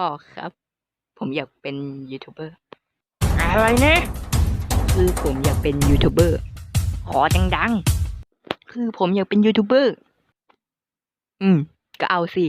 พ่อครับ ผมอยากเป็นยูทูบเบอร์ อะไรนะ คือผมอยากเป็นยูทูบเบอร์ ขอดังๆ คือผมอยากเป็นยูทูบเบอร์ อืม ก็เอาสิ